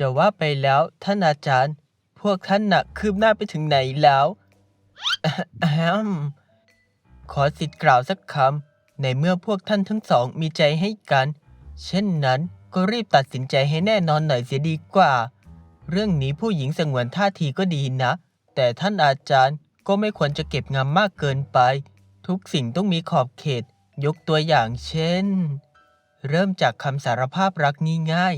จะว่าไปแล้วท่านอาจารย์ พวกท่านน่ะคืบหน้าไปถึงไหนแล้วอะแฮมขอสิทธิ์กล่าวสักคำในเมื่อพวกท่านทั้งสองมีใจให้กัน เช่นนั้นก็รีบตัดสินใจให้แน่นอนหน่อยเสียดีกว่า เรื่องนี้ผู้หญิงสงวนท่าทีก็ดีนะ แต่ท่านอาจารย์ก็ไม่ควรจะเก็บงำมากเกินไป ทุกสิ่งต้องมีขอบเขต ยกตัวอย่างเช่น เริ่มจากคำสารภาพรักง่าย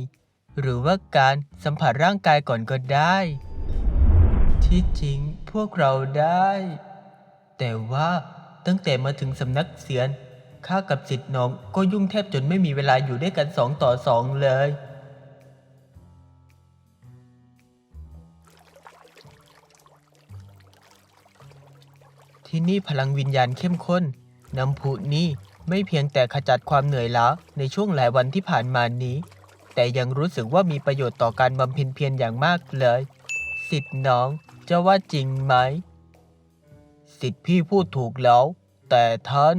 หรือว่าการสัมผัสร่างกายก่อนก็ได้ ที่จริงพวกเราได้ แต่ว่าตั้งแต่มาถึงสำนักเสียนข้ากับสิทธิ์น้องก็ยุ่งแทบจนไม่มีเวลาอยู่ด้วยกันสองต่อสองเลย ที่นี่พลังวิญญาณเข้มข้น น้ำพุนี่ไม่เพียงแต่ขจัดความเหนื่อยล้าในช่วงหลายวันที่ผ่านมานี้ แต่ยังรู้สึกว่ามีประโยชน์ต่อการบำเพ็ญเพียรอย่างมากเลย สิทธิ์น้องจะว่าจริงไหม สิทธิ์พี่พูดถูกแล้ว แต่ท่าน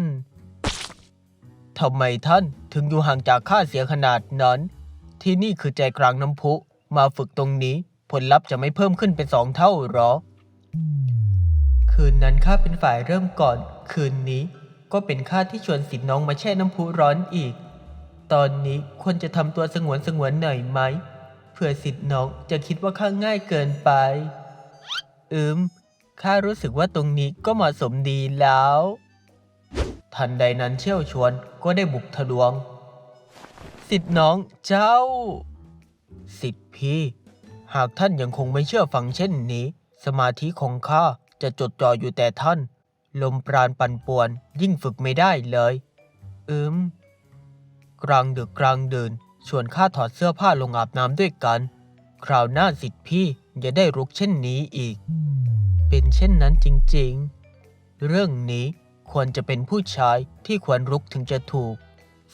ทำไมท่านถึงอยู่ห่างจากข้าเสียขนาดนั้น ที่นี่คือใจกลางน้ำพุ มาฝึกตรงนี้ ผลลัพธ์จะไม่เพิ่มขึ้นเป็นสองเท่าหรอ คืนนั้นข้าเป็นฝ่ายเริ่มก่อน คืนนี้ก็เป็นข้าที่ชวนสิทธิ์น้องมาแช่น้ำพุร้อนอีก ตอนนี้ควรจะทำตัวสงวนสงวนหน่อยไหมเพื่อสิทธิ์น้องจะคิดว่าข้าง่ายเกินไป อืมข้ารู้สึกว่าตรงนี้ก็เหมาะสมดีแล้ว ทันใดนั้นเชี่ยวชวนก็ได้บุกทะลวง สิทธิ์น้องเจ้า สิทธิ์พี่ หากท่านยังคงไม่เชื่อฟังเช่นนี้ สมาธิของข้าจะจดจ่ออยู่แต่ท่าน ลมปราณปั่นป่วนยิ่งฝึกไม่ได้เลย อืม กลางดึกกลางเดิน ชวนข้าถอดเสื้อผ้าลงอาบน้ำด้วยกัน คราวหน้าสิทธิ์พี่อย่าได้รุกเช่นนี้อีก เป็นเช่นนั้นจริงๆ เรื่องนี้ควรจะเป็นผู้ชายที่ควรรุกถึงจะถูก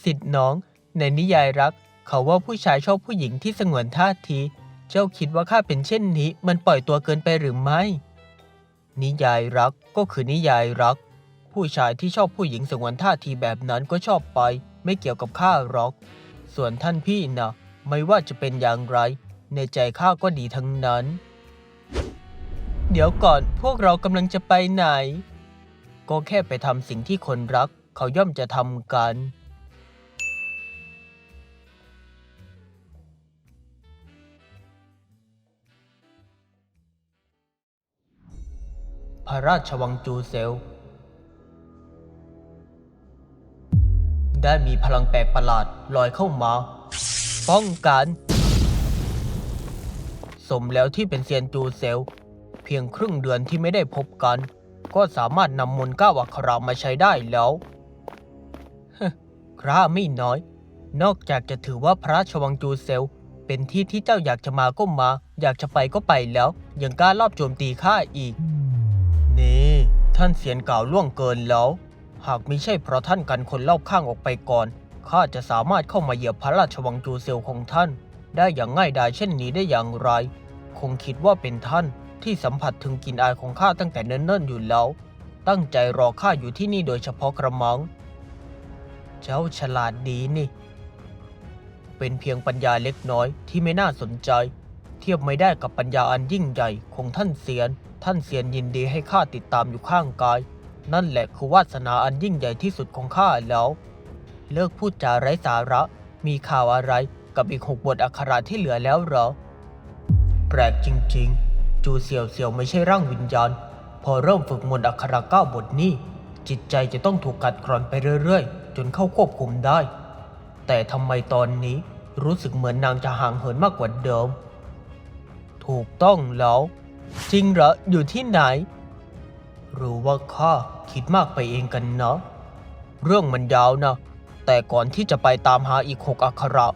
สิทธิ์น้องในนิยายรัก เขาว่าผู้ชายชอบผู้หญิงที่สงวนท่าที เจ้าคิดว่าข้าเป็นเช่นนี้ มันปล่อยตัวเกินไปหรือไม่ นิยายรักก็คือนิยายรัก ผู้ชายที่ชอบผู้หญิงสงวนท่าทีแบบนั้นก็ชอบไป ไม่เกี่ยวกับข้าหรอก ส่วนท่านพี่นะไม่ว่าจะเป็นอย่างไร ในใจข้าก็ดีทั้งนั้น เดี๋ยวก่อนพวกเรากำลังจะไปไหน ก็แค่ไปทำสิ่งที่คนรัก เขาย่อมจะทำกัน พระราชวังจูเซล ได้มีพลังแปลกประหลาดลอยเข้ามา ป้องกัน สมแล้วที่เป็นเซียนจูเซล เพียงครึ่งเดือนที่ไม่ได้พบกัน ก็สามารถนำมนต์ก้าวอักขระมาใช้ได้แล้วฮะคราไม่น้อย นอกจากจะถือว่าพระราชวังจูเซล เป็นที่ที่เจ้าอยากจะมาก็มา อยากจะไปก็ไปแล้ว ยังกล้ารอบโจมตีข้าอีก นี่ ท่านเสียนกล่าวล่วงเกินแล้ว หากมิใช่เพราะท่านกันคนรอบข้างออกไปก่อน ข้าจะสามารถเข้ามาเหยียบพระราชวังจูเซลของท่าน ได้อย่างง่ายดายเช่นนี้ได้อย่างไร คงคิดว่าเป็นท่านที่สัมผัสถึงกลิ่นอายของข้าตั้งแต่เนิ่นๆอยู่แล้ว ตั้งใจรอข้าอยู่ที่นี่โดยเฉพาะกระมัง เจ้าฉลาดดีนี่ เป็นเพียงปัญญาเล็กน้อยที่ไม่น่าสนใจ เทียบไม่ได้กับปัญญาอันยิ่งใหญ่ของท่านเสียน ท่านเสียนยินดีให้ข้าติดตามอยู่ข้างกาย นั่นแหละคือวาสนาอันยิ่งใหญ่ที่สุดของข้าแล้ว เลิกพูดจาไร้สาระ มีข่าวอะไรกับอีกหกบทอักขระที่เหลือแล้วเหรอ แปลกจริง ๆ จูเซียวเซียวไม่ใช่ร่างวิญญาณ พอเริ่มฝึกมนต์อักขระเก้าบทนี้ จิตใจจะต้องถูกกัดกร่อนไปเรื่อยๆ จนเข้าควบคุมได้ แต่ทำไมตอนนี้รู้สึกเหมือนนางจะห่างเหินมากกว่าเดิม ถูกต้องแล้ว จริงเหรอ อยู่ที่ไหน หรือว่าข้าคิดมากไปเองกันนะ เรื่องมันยาวนะ แต่ก่อนที่จะไปตามหาอีกหกอักขระ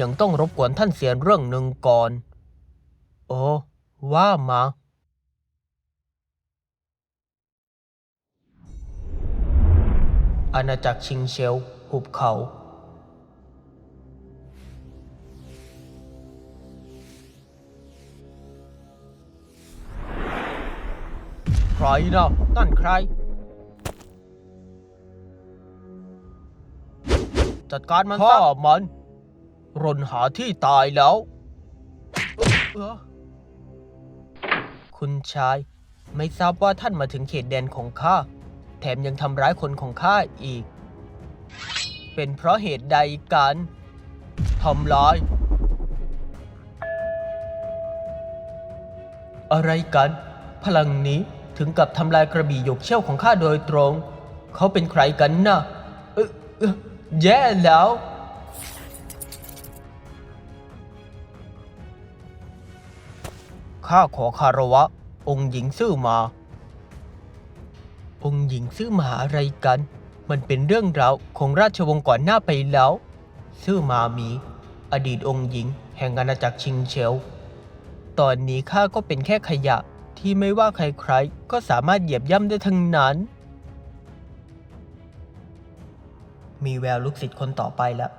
ยังต้องรบกวนท่านเสียนเรื่องหนึ่งก่อน โอ้ว่ามาอาณาจักรชิงเชลหุบเขา ใครนะนั่นใคร จัดการมันพ่อมันรนหาที่ตายแล้วเออคุณชาย ไม่ทราบว่าท่านมาถึงเขตแดนของข้า แถมยังทำร้ายคนของข้าอีก เป็นเพราะเหตุใดกันทำร้าย อะไรกัน พลังนี้ ถึงกับทำลายกระบี่หยกเชี่ยวของข้าโดยตรง เขาเป็นใครกันนะเออเออแย่แล้ว ข้าขอคารวะ องค์หญิงซื่อมา องค์หญิงซื่อมาอะไรกัน มันเป็นเรื่องราวของราชวงศ์ก่อนหน้าไปแล้ว ซื่อมามี อดีตองค์หญิง แห่งอาณาจักรชิงเชล ตอนนี้ข้าก็เป็นแค่ขยะ ที่ไม่ว่าใครๆ ก็สามารถเหยียบย่ำได้ทั้งนั้น มีแววลูกศิษย์คนต่อไปแล้ว